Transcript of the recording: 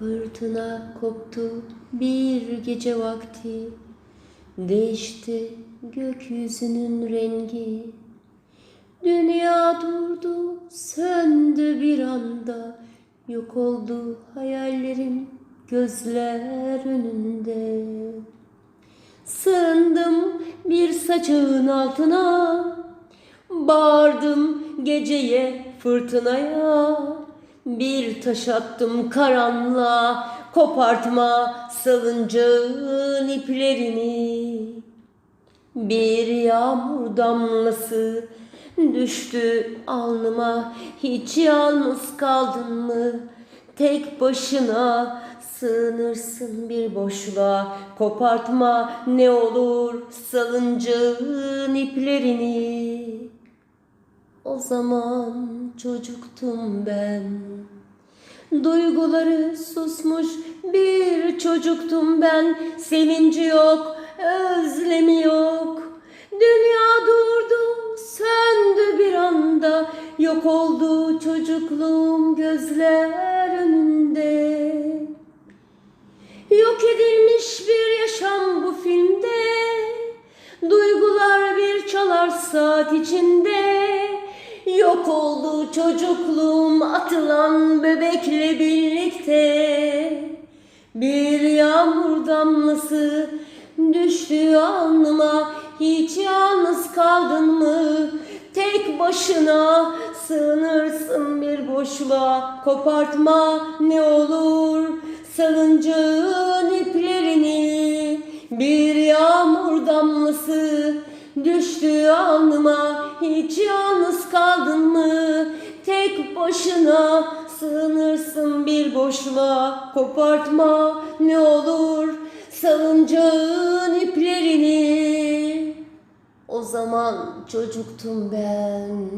Fırtına koptu bir gece vakti. Değişti gökyüzünün rengi. Dünya durdu söndü bir anda. Yok oldu hayallerim gözler önünde. Sığındım bir saçağın altına. Bağırdım geceye fırtınaya Bir taş attım karanlığa Kopartma salıncağın iplerini. Bir yağmur damlası düştü alnıma Hiç yalnız kaldın mı? Tek başına Sığınırsın bir boşluğa Kopartma ne olur salıncağın iplerini O zaman çocuktum ben. Duyguları susmuş bir çocuktum ben. Sevinci yok, özlemi yok. Dünya durdu, söndü bir anda. Yok oldu çocukluğum gözler önünde. Yok edilmiş bir yaşam bu filmde. Duygular bir çalar saat içinde Yok oldu çocukluğum atılan bebekle birlikte Bir yağmur damlası düştü alnıma Hiç yalnız kaldın mı? Tek başına sığınırsın bir boşluğa Kopartma ne olur salıncağın damlası düştü alnıma Hiç yalnız kaldın mı? Tek başına sığınırsın bir boşluğa. Kopartma ne olur salıncağın iplerini. O zaman çocuktum ben